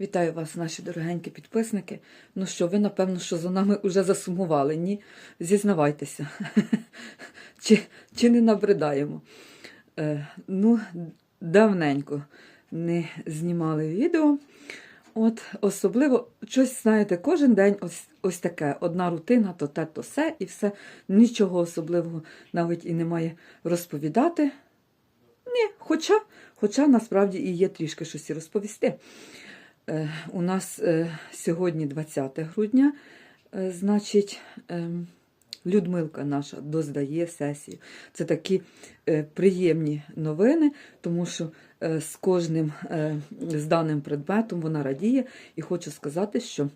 Вітаю вас, наші дорогенькі підписники. Ну що, ви, напевно, що за нами вже засумували? Ні? Зізнавайтеся. чи, чи не набридаємо? Е, ну, давненько не знімали відео. От, особливо, щось, знаєте, кожен день ось, ось таке. Одна рутина, то те, то все, і все. Нічого особливого навіть і немає розповідати. Ні, хоча, хоча насправді і є трішки щось розповісти. Е, у нас е, сьогодні 20 грудня, е, значить, Людмилка наша доздає сесію. Це такі приємні новини, тому що з кожним зданим предметом вона радіє. І хочу сказати, що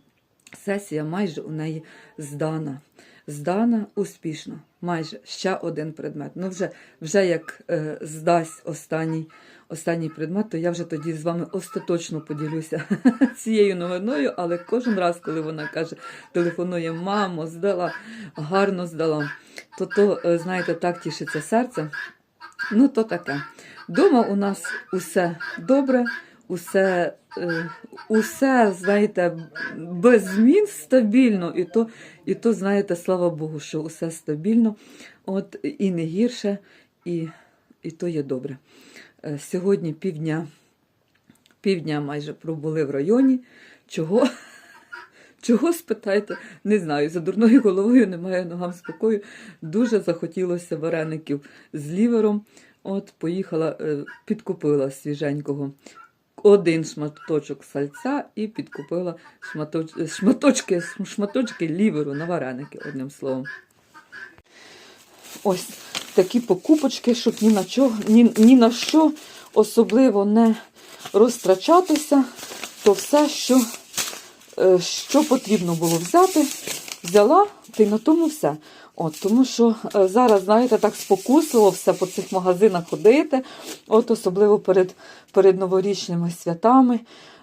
сесія майже у неї здана. Здана успішно. Майже ще один предмет. Ну, вже, вже як е, здасть останній, останній предмет, то я вже тоді з вами остаточно поділюся цією новиною, але кожен раз, коли вона каже, телефонує, мамо, здала, гарно здала, то то, е, знаєте, так тішиться серце. Ну, то таке. Дома у нас усе добре, усе, е, усе, знаєте, без змін стабільно. І то, і то, знаєте, слава Богу, що усе стабільно, от і не гірше, і, і то є добре. Е, Сьогодні півдня, півдня майже пробули в районі. Чого? Чого спитайте? Не знаю. За дурною головою немає ногам спокою. Дуже захотілося вареників з лівером. От поїхала, е, підкупила свіженького один шматочок сальця і підкупила шматоч... шматочки, шматочки ліверу на вареники, одним словом. Ось такі покупочки, щоб ні на, чого, ні, ні на що особливо не розтрачатися, то все, що, е, що потрібно було взяти, взяла, та й на тому все. От, тому що е, зараз, знаєте, так спокусливо все по цих магазинах ходити, от особливо перед, перед новорічними святами.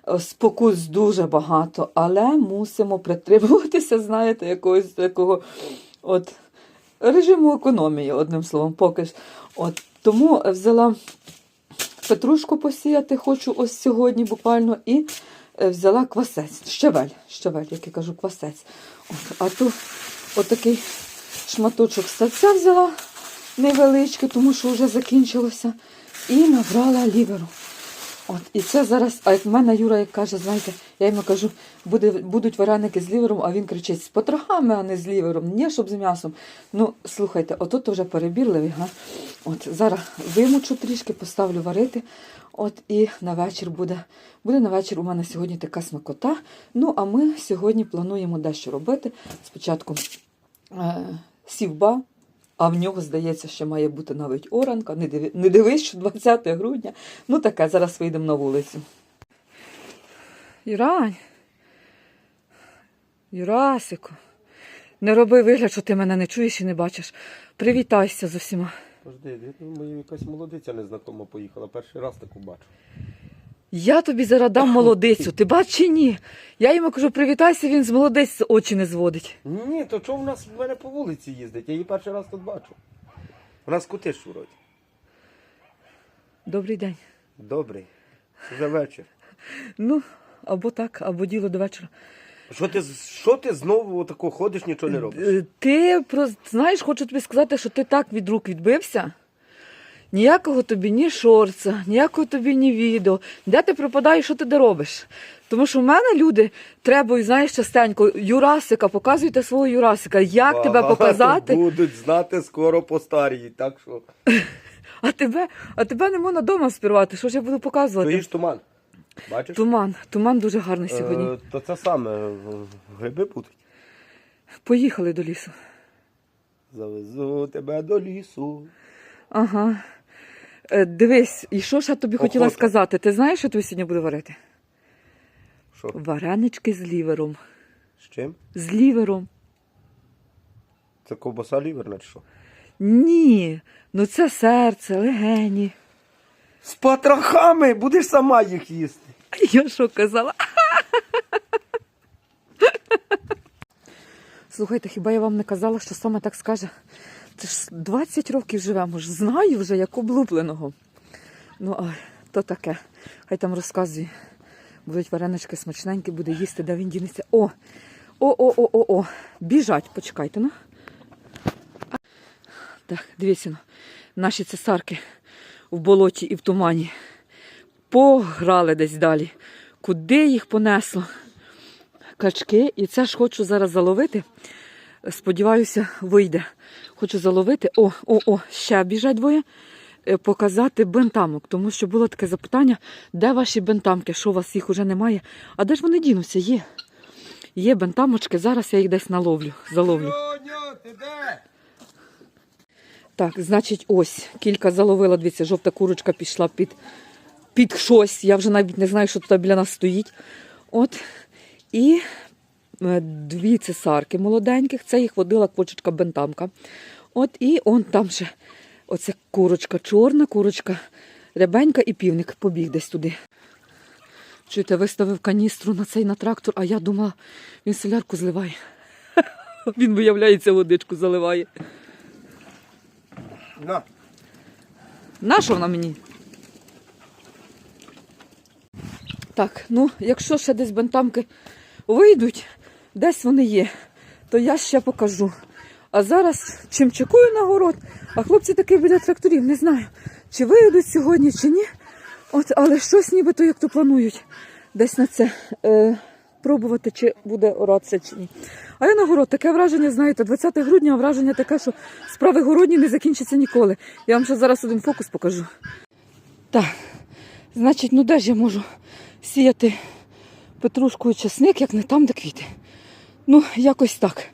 Е, Спокус дуже багато, але мусимо притримуватися, знаєте, якогось такого от, режиму економії, одним словом, поки ж. От, тому взяла петрушку посіяти, хочу ось сьогодні буквально, і е, взяла квасець, щавель, щавель, як я кажу, квасець. От, а тут отакий шматочок сальця взяла невеличкий, тому що вже закінчилося, і набрала ліверу. От, і це зараз, а в мене Юра як каже, знаєте, я йому кажу, буде, будуть вареники з лівером, а він кричить, з потрохами, а не з лівером, ні, щоб з м'ясом. Ну, слухайте, отут вже перебірливий, га? От, зараз вимучу трішки, поставлю варити. От, і на вечір буде, буде на вечір у мене сьогодні така смакота. Ну, а ми сьогодні плануємо дещо робити. Спочатку е, сівба, а в нього, здається, ще має бути навіть оранка. Не, диви, не дивись, що 20 грудня. Ну таке, зараз вийдемо на вулицю. Юрань. Юрасику. Не роби вигляд, що ти мене не чуєш і не бачиш. Привітайся з усіма. Пожди, я думаю, якась молодиця незнакома поїхала. Перший раз таку бачу. Я тобі зараз дам молодицю. Ти бач чи ні? Я йому кажу, привітайся, він з молодиць очі не зводить. Ні, то чого в нас в мене по вулиці їздить? Я її перший раз тут бачу. У нас кути шуруть. Добрий день. Добрий. Вже вечір. Ну, або так, або діло до вечора. Що ти, що ти знову отако ходиш, нічого не робиш? Е, Ти про знаєш, хочу тобі сказати, що ти так від рук відбився. Ніякого тобі ні шорца, ніякого тобі ні відео. Де ти пропадаєш, що ти де робиш? Тому що в мене люди треба, знаєш, частенько, Юрасика, показуйте свого Юрасика. Як тебе показати? Будуть знати скоро постаріють, так що. А тебе, а тебе не можна вдома спірвати. Що ж я буду показувати? Стоїш туман. Бачиш? Туман, туман дуже гарний сьогодні. Е, то це саме е, гриби будуть. Поїхали до лісу. Завезу тебе до лісу. Ага. Е, дивись, і що ж я тобі хотіла Охота. сказати? Ти знаєш, що тобі сьогодні буду варити? Що? Варенички з лівером. З чим? З лівером. Це ковбаса ліверна чи що? Ні, ну це серце, легені. З потрохами будеш сама їх їсти. Я що казала? Слухайте, хіба я вам не казала, що саме так скаже? Це ж 20 років живемо, ж знаю вже, як облупленого. Ну, а то таке. Хай там розказує Будуть варенички смачненькі, буде їсти, де він дінеться. О! О-о-о-о-о! Біжать, почекайте, ну. Так, дивіться, ну, наші цесарки в болоті і в тумані пограли десь далі. Куди їх понесло? Качки, і це ж хочу зараз заловити. Сподіваюся, вийде. Хочу заловити. О, о, о, ще біжать двоє. Е, Показати бентамок, тому що було таке запитання, де ваші бентамки, що у вас їх уже немає. А де ж вони дінуться? Є. Є бентамочки, зараз я їх десь наловлю, заловлю. Так, значить, ось кілька заловила. Дивіться, жовта курочка пішла під, під щось. Я вже навіть не знаю, що тут біля нас стоїть. От. І дві цесарки молоденьких. Це їх водила квочечка бентамка. От і он там ще оце курочка чорна, курочка рябенька і півник побіг десь туди. Чуєте, виставив каністру на цей на трактор, а я думала, він солярку зливає. Він, виявляється, водичку заливає. На. Наша вона мені? Так, ну, якщо ще десь бентамки вийдуть, десь вони є, то я ще покажу. А зараз чим чекую на город, а хлопці таки біля тракторів, не знаю, чи вийдуть сьогодні, чи ні. От, але щось нібито як то планують десь на це е, пробувати, чи буде оратися, чи ні. А я на город, таке враження, знаєте, 20 грудня враження таке, що справи городні не закінчаться ніколи. Я вам ще зараз один фокус покажу. Так, значить, ну де ж я можу сіяти петрушку і чесник, як не там, де квіти. Ну, якось так.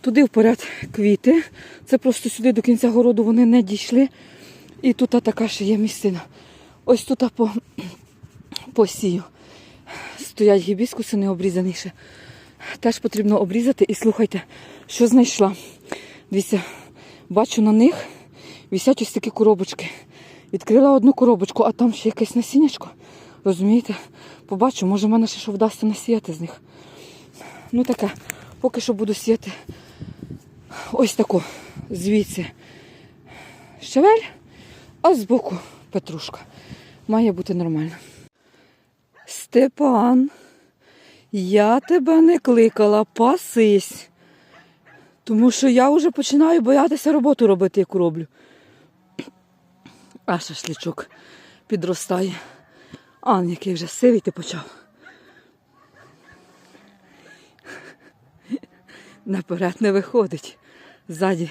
Туди вперед квіти. Це просто сюди до кінця городу вони не дійшли. І тут така ще є місцина. Ось тут по, посію. Стоять гібіскуси не обрізані. Теж потрібно обрізати і слухайте, що знайшла. Дивіться, бачу на них висять ось такі коробочки. Відкрила одну коробочку, а там ще якесь насіннячко. Розумієте? Побачу, може в мене ще що вдасться насіяти з них. Ну таке, поки що буду сіяти ось таку звідси щавель, а збоку петрушка. Має бути нормально. Степан, я тебе не кликала, пасись. Тому що я вже починаю боятися роботу робити, яку роблю. А шашличок підростає. А, який вже сивий ти почав. Наперед не виходить. Ззаді.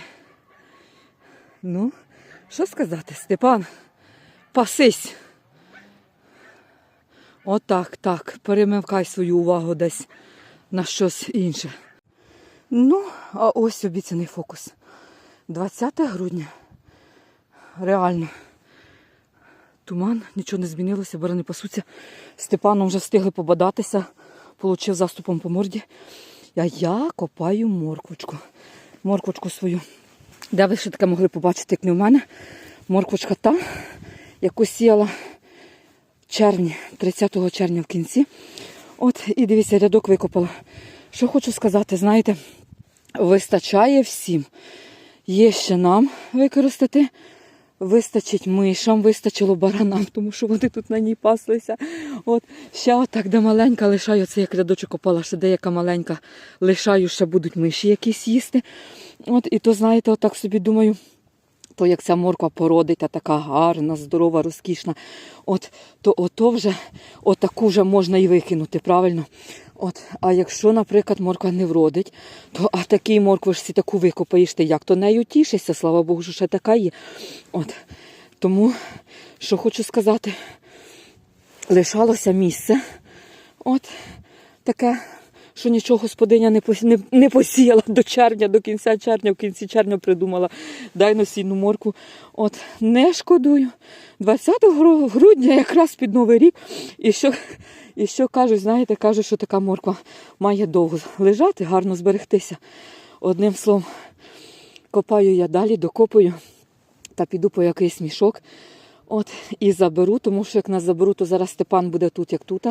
Ну, що сказати, Степан? Пасись. Отак, так. Перемикай свою увагу десь на щось інше. Ну, а ось обіцяний фокус. 20 грудня. Реально. Туман, нічого не змінилося, барани пасуться. Степаном вже встигли побадатися, получив заступом по морді. А я копаю морквочку. Морквочку свою. Де ви ще таке могли побачити, як не в мене? Морквочка та, яку сіяла в червні, 30 червня в кінці. От, і дивіться, рядок викопала. Що хочу сказати, знаєте, вистачає всім. Є ще нам використати. Вистачить мишам, вистачило баранам, тому що вони тут на ній паслися. От ще отак, де маленька лишаю, це як рядочок опала, ще деяка маленька лишаю, ще будуть миші якісь їсти. От, і то, знаєте, отак собі думаю, то як ця морква породить, а така гарна, здорова, розкішна, от, то ото вже, отаку вже можна і викинути, правильно? От, а якщо, наприклад, морква не вродить, то а ж всі таку викопаєш ти як, то нею тішишся, слава Богу, що ще така є. От. Тому, що хочу сказати, лишалося місце. От таке, що нічого господиня не, посіяла до червня, до кінця червня, в кінці червня придумала дай носійну морку. От не шкодую. 20 грудня якраз під Новий рік. І що, і що кажуть, знаєте, кажуть, що така морква має довго лежати, гарно зберегтися. Одним словом, копаю я далі, докопую та піду по якийсь мішок. От, і заберу, тому що як нас заберу, то зараз Степан буде тут, як тут.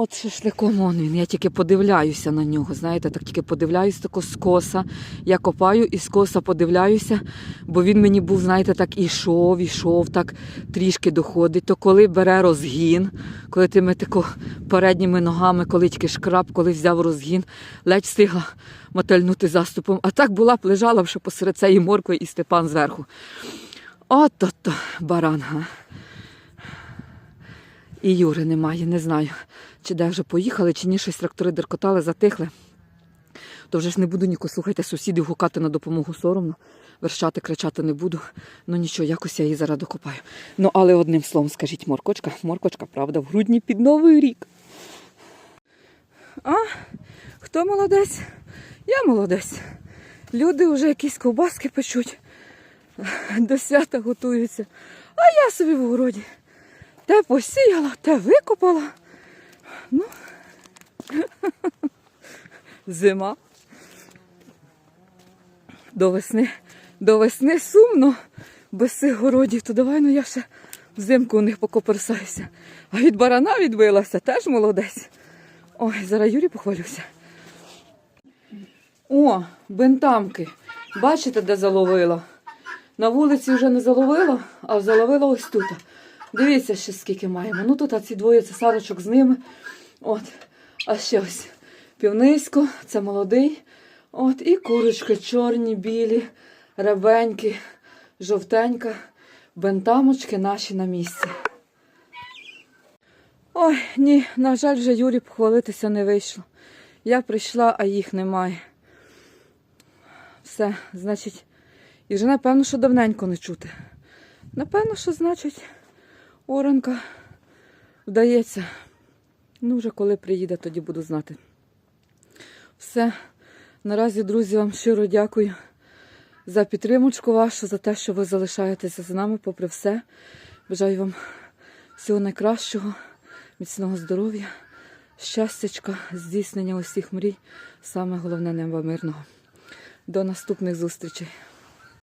От шашликом он він. Я тільки подивляюся на нього. Знаєте, так тільки подивляюсь тако скоса. Я копаю і скоса подивляюся, бо він мені був, знаєте, так ішов, ішов, так трішки доходить. То коли бере розгін, коли тими тако передніми ногами, коли тільки шкраб, коли взяв розгін, ледь встигла мотельнути заступом. А так була б лежала б ще посеред цієї моркви і Степан зверху. От-то-то баран. І Юри немає, не знаю, чи де вже поїхали, чи ні, щось трактори деркотали, затихли. То вже ж не буду ніко, слухайте, сусідів гукати на допомогу соромно. Верщати, кричати не буду. Ну нічого, якось я її зараз докопаю. Ну, але одним словом, скажіть, моркочка, моркочка, правда, в грудні під Новий рік. А, хто молодець? Я молодець. Люди вже якісь ковбаски печуть, до свята готуються. А я собі в городі. Те посіяла, те викопала. Ну, зима. До весни, до весни сумно без цих городів, то давай ну я ще взимку у них покоперсаюся. А від барана відбилася, теж молодець. Ой, зараз Юрі похвалюся. О, бентамки. Бачите, де заловила? На вулиці вже не заловила, а заловила ось тут. Дивіться, ще скільки маємо. Ну тут ці двоє це садочок з ними. От. А ще ось півнисько, це молодий. От, і курочки чорні, білі, ребенькі, жовтенька. Бентамочки наші на місці. Ой, ні, на жаль, вже Юрі похвалитися не вийшло. Я прийшла, а їх немає. Все, значить, і вже напевно, що давненько не чути. Напевно, що значить, оранка вдається. Ну, вже коли приїде, тоді буду знати. Все. Наразі, друзі, вам щиро дякую за підтримочку вашу, за те, що ви залишаєтеся з нами, попри все. Бажаю вам всього найкращого, міцного здоров'я, щастячка, здійснення усіх мрій. Саме головне неба мирного. До наступних зустрічей.